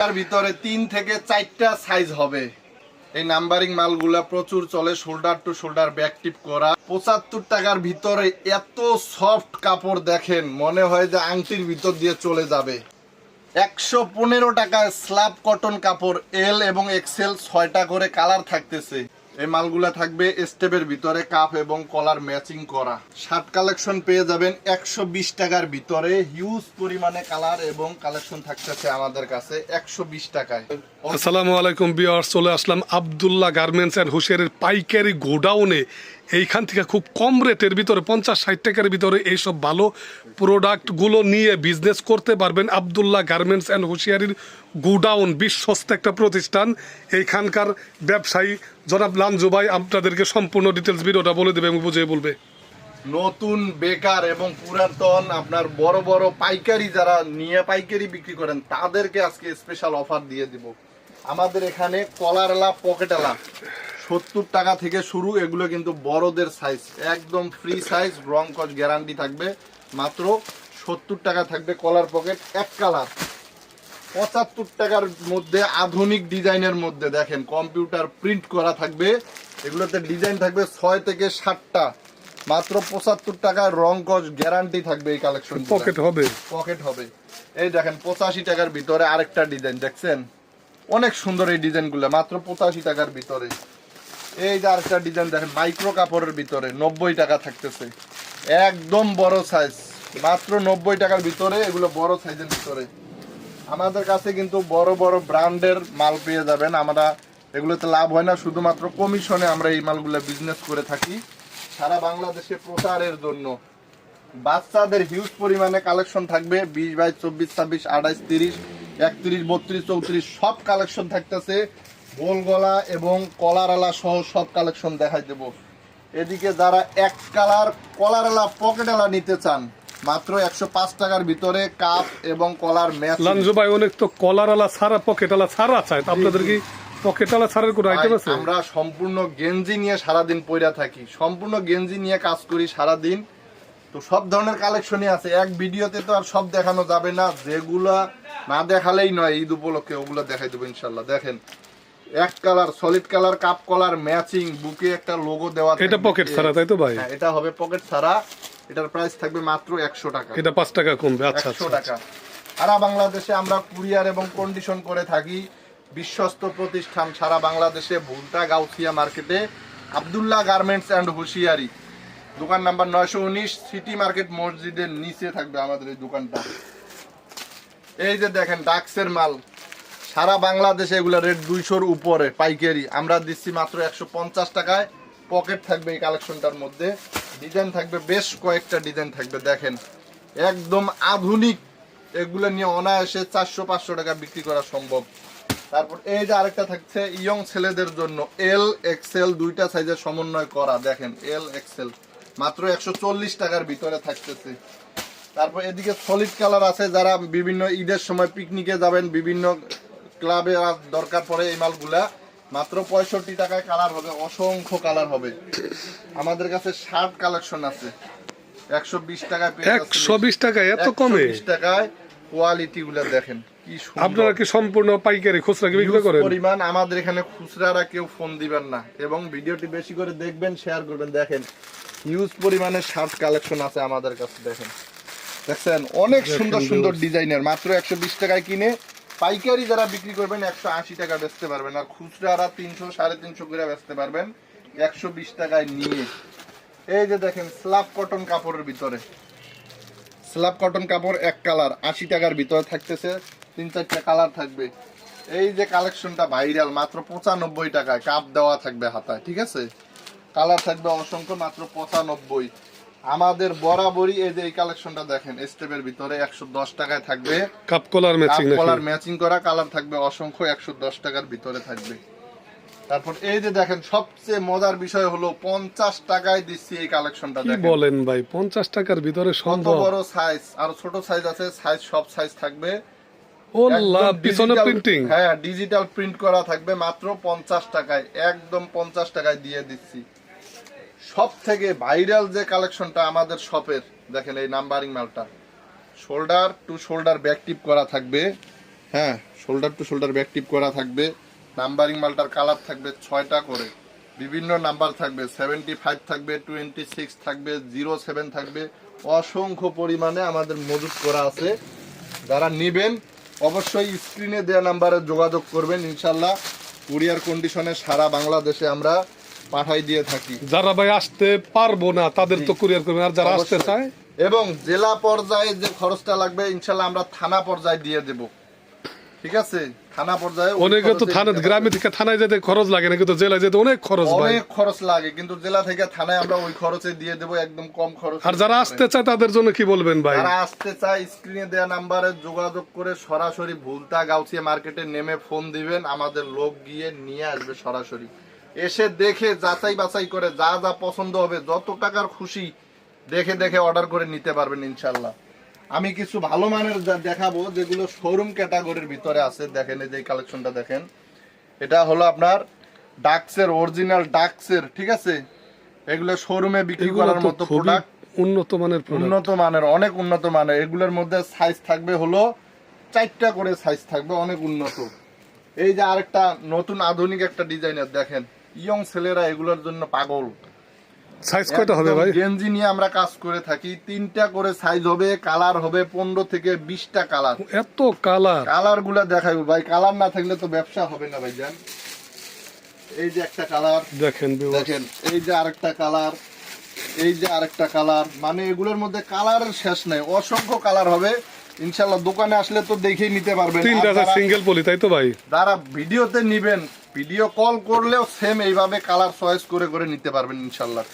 তার ভিতরে তিন থেকে চারটা সাইজ হবে। এই নাম্বারিং মালগুলা প্রচুর চলে shoulder to shoulder back tip করা। পঁচাত্তর টাকার ভিতরে এত সফট কাপড় দেখেন, মনে হয় যে আংটির ভিতর দিয়ে চলে যাবে। একশো পনেরো টাকার স্ল্যাব কটন কাপড় এল এবং এক্সেল ছয়টা করে কালার থাকতেছে। এই মালগুলা থাকবে স্টেপের ভিতরে কাপ এবং কলার ম্যাচিং করা। শার্ট কালেকশন পেয়ে যাবেন একশো বিশ টাকার ভিতরে। হিউজ পরিমাণে কালার এবং কালেকশন থাকতেছে আমাদের কাছে একশো বিশ টাকায়। আসসালামু আলাইকুম বিয়ার চলে আসলাম আবদুল্লাহ গার্মেন্টস অ্যান্ড হুশিয়ারের পাইকারি গোডাউনে। এইখান থেকে খুব কম রেটের ভিতরে, পঞ্চাশ, ষাট টাকার ভিতরে এইসব ভালো প্রোডাক্টগুলো নিয়ে বিজনেস করতে পারবেন আবদুল্লাহ গার্মেন্টস অ্যান্ড হুশিয়ারির গুডাউন, বিশ্বস্ত একটা প্রতিষ্ঠান। এইখানকার ব্যবসায়ী জনাব লাঞ্জু ভাই আপনাদেরকে সম্পূর্ণ ডিটেলস ভিডিওটা বলে দেবে এবং বুঝিয়ে বলবে। নতুন, বেকার এবং পুরাতন আপনার বড় বড় পাইকারি যারা নিয়ে পাইকারি বিক্রি করেন, তাদেরকে আজকে স্পেশাল অফার দিয়ে দিব। আমাদের এখানে কলারলা পকেটালা সত্তর টাকা থেকে শুরু এগুলো কিন্তু বড়দের সাইজ একদম ফ্রি সাইজ রং কস গ্যারান্টি থাকবে। মাত্র সত্তর টাকা থাকবে কলার পকেট এক কালার পঁচাত্তর টাকার মধ্যে আধুনিক ডিজাইনের মধ্যে দেখেন কম্পিউটার প্রিন্ট করা থাকবে। এগুলোতে ডিজাইন থাকবে ছয় থেকে ষাটটা মাত্র পঁচাত্তর টাকার রং কস গ্যারান্টি থাকবে এই কালেকশন পকেট হবে। পকেট হবে। এই দেখেন পঁচাশি টাকার ভিতরে আরেকটা ডিজাইন দেখছেন? অনেক সুন্দর এই ডিজাইনগুলো মাত্র পঁচাশি টাকার ভিতরে। এই যে আরেকটা ডিজাইন দেখেন মাইক্রো কাপড়ের ভিতরে নব্বই টাকা থাকতেছে। একদম বড় সাইজ মাত্র নব্বই টাকার ভিতরে এগুলো বড় সাইজের ভিতরে। আমাদের কাছে কিন্তু বড় বড় ব্র্যান্ডের মাল পেয়ে যাবেন। আমরা এগুলোতে লাভ হয় না, শুধুমাত্র কমিশনে আমরা এই মালগুলো বিজনেস করে থাকি। সারা বাংলাদেশে প্রচারের জন্য। বাচ্চাদের হিউজ পরিমাণে কালেকশন থাকবে, বিশ বাইশ, চব্বিশ, ছাব্বিশ আঠাইশ তিরিশ, একত্রিশ, বত্রিশ, চৌত্রিশ, সব কালেকশন থাকতেছে। গোল গলা এবং কলারালা সহ সব কালেকশন দেখাই দেব। এদিকে যারা এক কালার কলারালা পকেটালা নিতে চান মাত্র একশো পাঁচ টাকার ভিতরে কাপ এবং কলার ম্যাচ লাঞ্জু ভাই অনেক তো কলারওয়ালা ছাড়া পকেটওয়ালা ছাড়া চায়। তো আপনাদের কি পকেটওয়ালা ছাড়ার কোনো আইটেম আছে? আমরা সম্পূর্ণ গেঞ্জি নিয়ে সারাদিন পইরা থাকি। সম্পূর্ণ গেঞ্জি নিয়ে কাজ করি সারাদিন। তো সব ধরনের কালেকশনই আছে। এক ভিডিওতে তো আর সব দেখানো যাবে না। যেগুলা না দেখালেই নয় ঈদ উপলক্ষে ওগুলো দেখাই দেবো ইনশাল্লাহ। দেখেন এক colour solid colour cuff collar matching বুকে একটা লোগো দেওয়া এটা পকেট ছাড়া তাই তো ভাই? হ্যাঁ এটা হবে পকেট ছাড়া। এটার প্রাইস থাকবে মাত্র একশো টাকা। এটা পাঁচ টাকা কমবে আচ্ছা একশো আচ্ছা টাকা। সারা বাংলাদেশে আমরা কুরিয়ার এবং কন্ডিশন করে থাকি। বিশ্বস্ত প্রতিষ্ঠান সারা বাংলাদেশে ভুলটা গাউথিয়া মার্কেটে। Abdullah garments and hosiery. দোকান নাম্বার নয়শো উনিশ সিটি মার্কেট মসজিদের নিচে থাকবে আমাদের এই দোকানটা। এই যে দেখেন ডাক্সের মাল। সারা বাংলাদেশে এগুলো রেট দুইশোর উপরে, পাইকারি। আমরা দিচ্ছি মাত্র একশো পঞ্চাশ টাকায়। পকেট থাকবে এই কালেকশনটার মধ্যে। ডিজাইন থাকবে, বেশ কয়েকটা ডিজাইন থাকবে, দেখেন। একদম আধুনিক। এগুলো নিয়ে অনায়াসে চারশো, পাঁচশো টাকা বিক্রি করা সম্ভব। তারপর এই যে আরেকটা থাকছে ইয়ং ছেলেদের জন্য এল এক্সেল দুইটা সাইজের সমন্বয় করা, দেখেন, এল এক্সেল মাত্র একশো চল্লিশ টাকার ভিতরে থাকতেছে। তারপর এদিকে সলিড কালার আছে, যারা বিভিন্ন ঈদের সময় পিকনিকে যাবেন, বিভিন্ন ক্লাবে দরকার পড়ে এই মালগুলা। মাত্র পঁয়ষট্টি টাকায় কালার হবে অসংখ্য কালার হবে। আমাদের কাছে শার্ট কালেকশন আছে। একশো বিশ টাকায় একশো বিশ টাকা এত কমে? 120 টাকায় কোয়ালিটি গুলা দেখেন আপনারা কি সম্পূর্ণ পাইকারি খুচরা কি বিক্রি করেন? পরিমাণ আমাদের এখানে খুচরারা কেউ ফোন দিবেন না। এবং ভিডিওটি বেশি করে দেখবেন শেয়ার করবেন। দেখেন হিউজ পরিমাণে শার্ট কালেকশন আছে আমাদের কাছে দেখেন। দেখছেন? অনেক সুন্দর সুন্দর ডিজাইনের মাত্র একশো বিশ টাকায় কিনে পাইকারি যারা বিক্রি করবেন, একশো আশি টাকা বেচতে পারবেন আর খুচরারা তিনশো, সাড়ে তিনশো করে বেচতে পারবেন একশো বিশ টাকায় নিয়ে। এই যে দেখেন স্ল্যাব কটন কাপড়ের ভিতরে। স্ল্যাব কটন কাপড় এক কালার আশি টাকার ভিতরে থাকতেছে, তিন চারটা কালার থাকবে। এই যে কালেকশনটা ভাইরাল মাত্র পঁচানব্বই টাকায় কাপ দেওয়া থাকবে হাতায়, ঠিক আছে? কালার থাকবে অসংখ্য, মাত্র পঁচানব্বই। আমাদের বরাবরই এই যে এই কালেকশনটা দেখেন স্টেপের ভিতরে একশো দশ টাকায় থাকবে। Cuff collar matching collar matching করা কালার থাকবে অসংখ্য একশো দশ টাকার ভিতরে থাকবে। তারপর এই যে দেখেন সবচেয়ে মজার বিষয় হলো পঞ্চাশ টাকায় দিচ্ছি এই কালেকশনটা দেখেন। বলেন ভাই পঞ্চাশ টাকার ভিতরে সম্ভব? বড় সাইজ আর ছোট সাইজ আছে সাইজ সব সাইজ থাকবে। পিছনে প্রিন্টিং হ্যাঁ ডিজিটাল প্রিন্ট করা থাকবে মাত্র পঞ্চাশ টাকায় একদম পঞ্চাশ টাকায় দিয়ে দিচ্ছি। সব থেকে ভাইরাল যে কালেকশনটা আমাদের শপের দেখেন এই নাম্বারিং মালটা। Shoulder to shoulder back tip করা থাকবে। হ্যাঁ shoulder to shoulder back tip করা থাকবে। নাম্বারিং মালটার কালার থাকবে ছয়টা করে। বিভিন্ন নাম্বার থাকবে সেভেন্টি ফাইভ থাকবে টোয়েন্টি সিক্স থাকবে জিরো সেভেন থাকবে। অসংখ্য পরিমাণে আমাদের মজুত করা আছে। যারা নেবেন, অবশ্যই স্ক্রিনে দেওয়া নাম্বারে যোগাযোগ করবেন ইনশাল্লাহ কুরিয়ার কন্ডিশনে সারা বাংলাদেশে আমরা পাঠাই দিয়ে থাকি। যারা ভাই আসতে পারব না তাদের তো কুরিয়ার করবেন। আর যারা আসতে। চায়? এবং জেলা পর্যায়ে যে খরচটা লাগবে ইনশাল্লাহ আমরা থানা পর্যায়ে দিয়ে দেব। ঠিক আছে? থানা পর্যায়ে অনেকে তো থানা গ্রামে থেকে থানায় যেতে খরচ লাগে না কিন্তু জেলায় যেতে অনেক খরচ অনেক খরচ লাগে কিন্তু জেলা থেকে থানায় আমরা ওই খরচে দিয়ে দেব একদম কম খরচ আর যারা আসতে চায় তাদের জন্য কি বলবেন ভাই? যারা আসতে চায় স্ক্রিনে দেওয়া নাম্বারে যোগাযোগ করে সরাসরি ভুলতা গাউছিয়া মার্কেটে নেমে ফোন দিবেন আমাদের লোক গিয়ে নিয়ে আসবে সরাসরি। এসে দেখে যাচাই বাছাই করে যা যা পছন্দ হবে যত টাকার খুশি দেখে দেখে অর্ডার করে নিতে পারবেন ইনশাল্লাহ আমি কিছু ভালো মানের দেখাবো যেগুলো শোরুম ক্যাটাগরির ভিতরে আছে দেখেন এই যে কালেকশনটা দেখেন। এটা হলো আপনার ডাক্সের অরিজিনাল ডাক্সের ঠিক আছে? এগুলো শোরুমে বিক্রি করার মতো প্রোডাক্ট উন্নত মানের উন্নত মানের অনেক উন্নত মানের। এগুলোর মধ্যে সাইজ থাকবে হলো চারটা করে সাইজ থাকবে অনেক উন্নত। এই যে আরেকটা নতুন আধুনিক একটা ডিজাইনের দেখেন। ইয়ং ছেলেরা এগুলোর জন্য পাগল। সাইজ কয়টা হবে ভাই? গেঞ্জি নিয়ে আমরা কাজ করে থাকি। তিনটা করে সাইজ হবে কালার হবে পনেরো থেকে বিশটা কালার এত কালার কালারগুলা দেখাইবো ভাই। কালার না থাকলে তো ব্যবসা হবে না ভাই জান। এই যে একটা কালার দেখেন দেখেন এই যে আরেকটা কালার এই যে আরেকটা কালার মানে এগুলোর মধ্যে কালারের শেষ নাই। অসংখ্য কালার হবে। ইনশাল্লাহ দোকানে আসলে তো দেখেই নিতে পারবেন। তিনটা সিঙ্গেল পলি তাই তো ভাই? যারা ভিডিওতে নেবেন ভিডিও কল করলেও সেম এইভাবে কালার চয়েস করে করে নিতে পারবেন ইনশাল্লাহ।